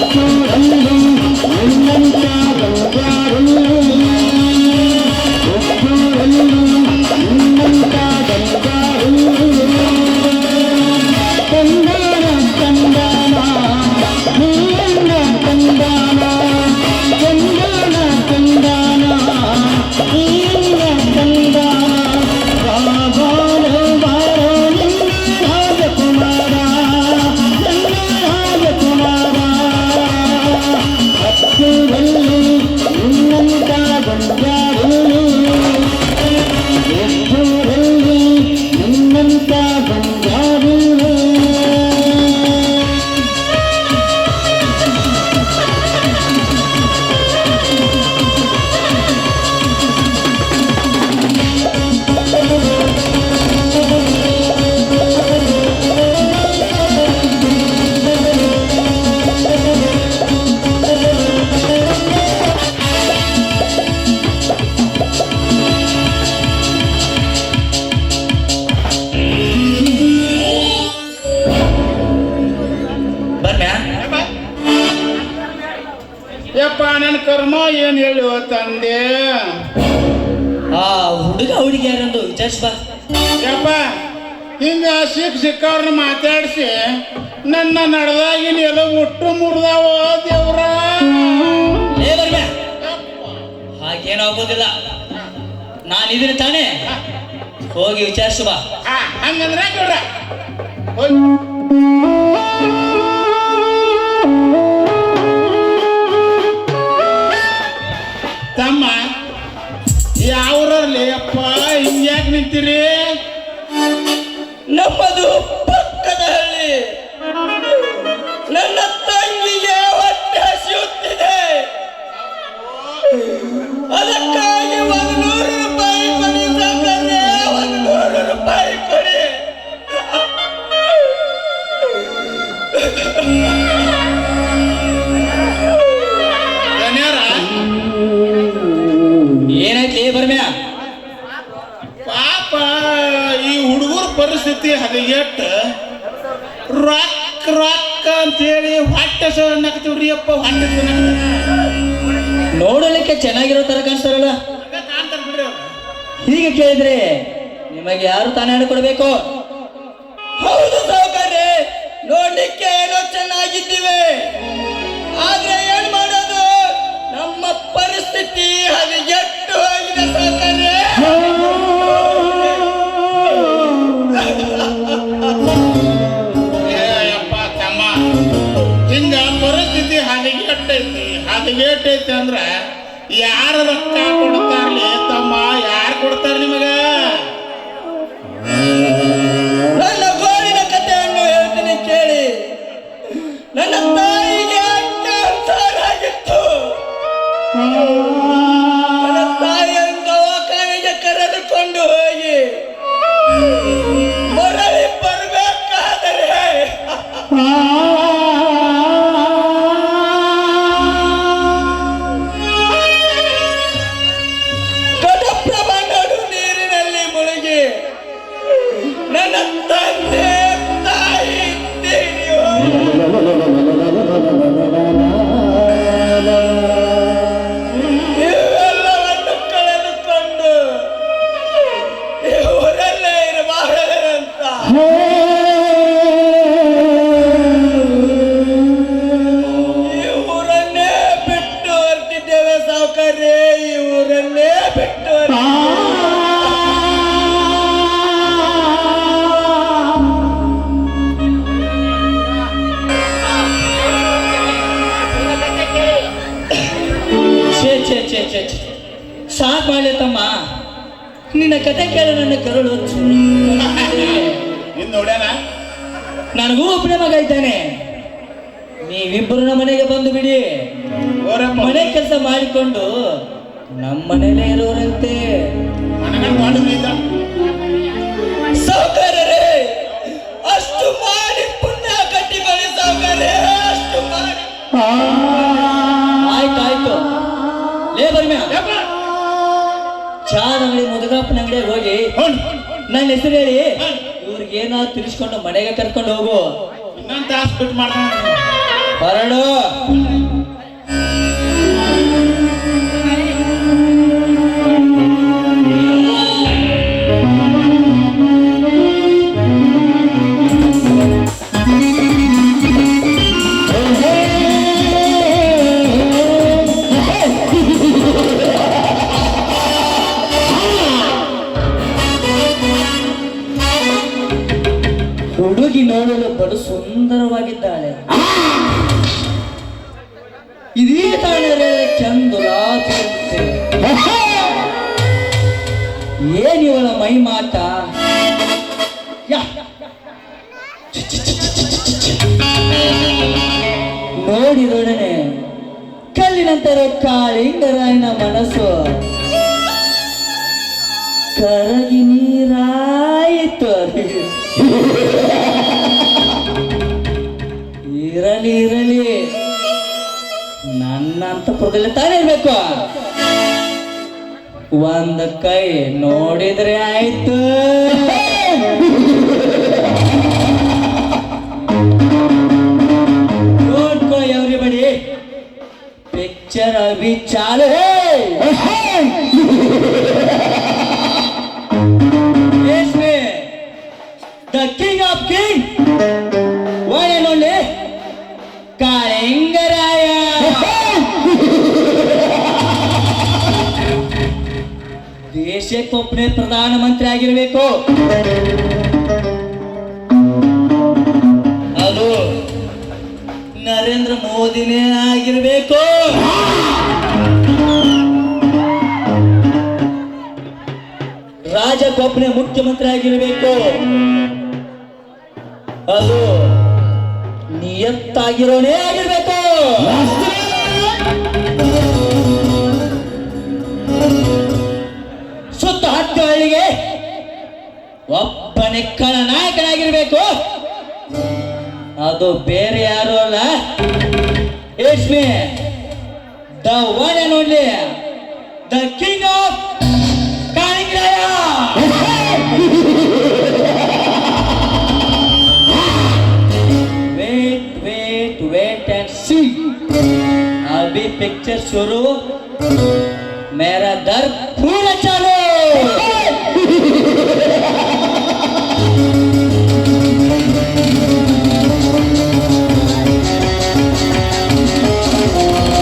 Thank you. Thank you. ಯಪ್ಪ ನನ್ನ ಕರ್ಮ? ಏನು ಹೇಳುವ ತಂದೆ? ಆ ಹುಡುಗ ಹುಡುಗಿ ಯಾರಂದು? ವಿಚಾರಿಸ್ ಬಾ. ಯಪ್ಪ ಹಿಂಗ ಸಿಕ್ ಸಿಕ್ಕವ್ರನ್ನ ಮಾತಾಡಿಸಿ ನನ್ನ ನಡೆದಾಗಿನ ಎಲ್ಲ ಒಟ್ಟು ಮುರಿದಾವ ದೇವ್ರ. ಲೇ ಹಾಗೇನಾಗೋದಿಲ್ಲ ನಾನು ಇದೀನಿ ತಾನೇ. ಹೋಗಿ ವಿಚಾರಿಸು ಬಾ. ಆ, ಹಂಗಂದ್ರೆ ಗೌಡ್ರ ಹೋಯ್. ಹಿಂಗ್ಯಾಕ್ ನಿಂತೀರಿ? ನಮ್ಮದು ರಾಕ್ ರೊಕ್ಕ ರೊಕ್ಕ ಅಂತೇಳಿ ಹೊಟ್ಟೆ ಸಣ್ಣಕ್ತೀವ್ರಿ ಅಪ್ಪ ಹೊಟ್ಟೆ ನೋಡಲಿಕ್ಕೆ ಚೆನ್ನಾಗಿರೋ ತರ ಕಾಣಿಸ್ತಾರಲ್ಲ? ಕಾಣ್ತಾರ ಬಿಡ್ರಿ ಅವ್ರು. ಹೀಗೆ ಕೇಳಿದ್ರೆ ನಿಮಗೆ ಯಾರು ತಾನೇ ಹೇಳ್ಕೊಡ್ಬೇಕು? ಕೊಡಬೇಕು ಹೌದು ಸಾವುಕಾರ್ರೆ ನೋಡ್ಲಿಕ್ಕೆ ಏನೋ ಚೆನ್ನಾಗಿದ್ದೀವಿ. ಆದ್ರೆ ಏನ್ ಮಾಡೋದು? ನಮ್ಮ ಪರಿಸ್ಥಿತಿ ಮಾಡ್ಲಿ ತಮ್ಮ ನಿನ್ನ ಕತೆ ಕೇಳ ನನ್ನ ಕರುಳು. ನೋಡ್ಯಾನ? ನನಗೂ ಒಬ್ಬನೇ ಮಗ ಇದ್ದಾನೆ. ನೀವಿಬ್ಬರು ನಮ್ಮ ಮನೆಗೆ ಬಂದು ಬಿಡಿ. ಮನೆ ಕೆಲಸ ಮಾಡಿಕೊಂಡು ನಮ್ಮ ಮನೇಲೇ ಇರೋರಂತೆ ಅಂಗಡಿ ಅಂಗಡಿಗೆ ಹೋಗಿ ನನ್ನ ಹೆಸರು ಹೇಳಿ ಇವ್ರಿಗೆ ಏನೋ ತಿಳಿಸ್ಕೊಂಡು ಮನೆಗೆ ಕರ್ಕೊಂಡು ಹೋಗು. ಇನ್ನೊಂದು ತಾಸು ಬಿಟ್ಟು ಮಾಡ್ತಾನೆ. ಹೊರಡು ಸುಂದರವಾಗಿದ್ದಾಳೆ ಇದೇ ತಾಣರೆ ಚಂದು ಏನಿವಳ ಮೈ ಮಾತ? ಯಾ. ನೋಡಿದೊಡನೆ ಕಲ್ಲಿನಂತರ ಕಾಳಿಂಗರಾಯನ ಮನಸ್ಸು. ಕರಗಿ ನೀರಾಯಿತು. ತಾನೇ ಇರ್ಬೇಕು. ಒಂದ ಕೈ ನೋಡಿದ್ರೆ ಆಯ್ತು. ನೋಡ್ಕೊಳ್ಳಿ ಎವ್ರಿ ಬಡಿ ಪಿಕ್ಚರ್ ಅಭಿ ಚಾಲು ದೇಶಕ್ಕೊಬ್ಬನೇ ಪ್ರಧಾನಮಂತ್ರಿ ಆಗಿರ್ಬೇಕು ಅದು ನರೇಂದ್ರ ಮೋದಿನೇ ಆಗಿರಬೇಕು. ರಾಜಕೊಬ್ಬನೇ ಮುಖ್ಯಮಂತ್ರಿ ಆಗಿರಬೇಕು ಅದು ನಿಯತ್ತಾಗಿರೋನೇ ಆಗಿರ್ಬೇಕು. ಒಬ್ಬನೇ ಕಳ ನಾಯಕನಾಗಿರ್ಬೇಕು ಅದು ಬೇರೆ ಯಾರು ಅಲ್ಲ Reshme the one and only the king of Kalingaraya wait wait wait and see अभी पिक्चर शुरू मेरा दर पूरा चालू